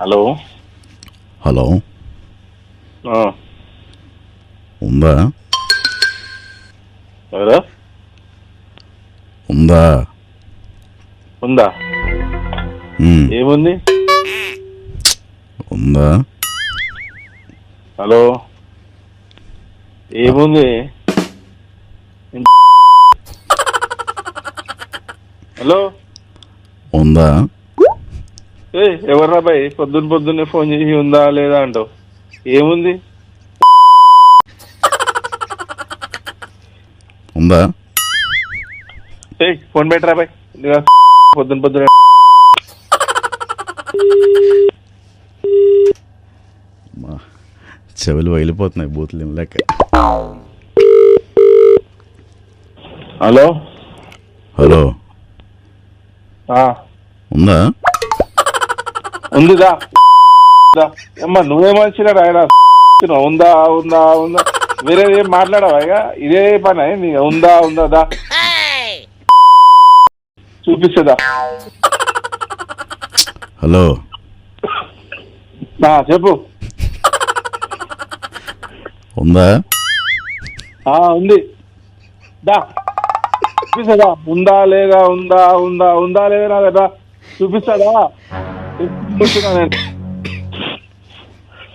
Hello. Hello. ఉందా? ఎవరు? ఉందా? ఉందా? ఉమ్, ఏముంది? ఉందా? హలో. ఏముంది? హలో. ఉందా? ఎవర్రా బాయ్ పొద్దున్న పొద్దున్నే ఫోన్ చేసి ఉందా లేదా అంటావు? ఏముంది? ఉందా? ఫోన్ పెట్టరా బాయ్ పొద్దున్న పొద్దున మా చెవులు వగిలిపోతున్నాయి బూతులు లెక్క హలో? హలో? ఉందా? ఉందిదా దా. అమ్మా నువ్వే మనిషిరా రాయరా ఉందా ఉందా ఉందా? వేరే ఏం మాట్లాడవా ఇక? ఇదే పని నీ ఉందా ఉందా దా? చూపిస్తుందా? హలో. చెప్పు. ఉందా? ఆ ఉంది. దా. చూపిస్తుందా? ఉందా లేదా ఉందా ఉందా ఉందా లేదా కదా చూపిస్తాడా నేను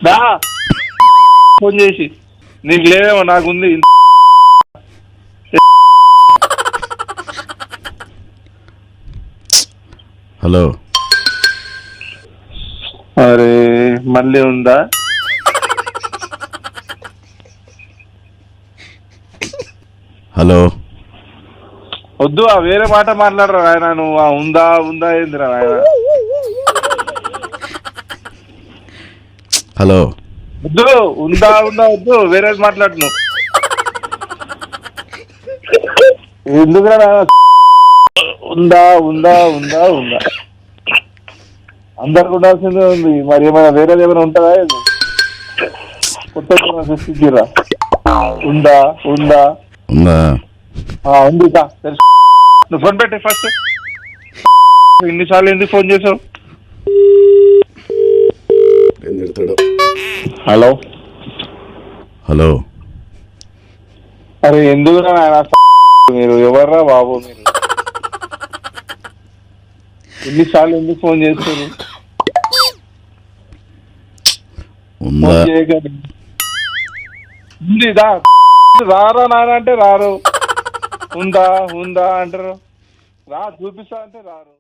దా! ఫోన్ చేసి నీకు లేదేమో నాకు ఉంది హలో. అరే మళ్ళీ ఉందా? హలో. వద్దు ఆ వేరే మాట మాట్లాడరా ఆయన నువ్వు ఆ ఉందా ఉందా ఏందిరా ఆయన హలో. వద్దు ఉందా ఉందా వద్దు వేరే మాట్లాడు నువ్వు ఎందుకురా నాయనా? ఉందా ఉందా ఉందా ఉందా? అందరికి ఉండాల్సిందే ఉంది. మరి ఏమైనా వేరేది ఏమైనా ఉంటుందా? కొత్త ఏమైనా సృష్టించిర్రా ఉందా ఉందా? ఉందా? ఉంది తెలుసు. నువ్వు ఫోన్ పెట్టే ఫస్ట్ ఎన్నిసార్లు ఎందుకు ఫోన్ చేసావు? హలో. హలో. అరే ఎందుకు మీరు ఎవర్రా బాబు మీరు? ఎన్నిసార్లు ఎందుకు ఫోన్ చేస్తారు ఉందా? ఫోన్ చేయకండి. ఉంది దా. రారా నాన్న అంటే రారు. ఉందా ఉందా అంటారు. రా చూపిస్తా అంటే రారు.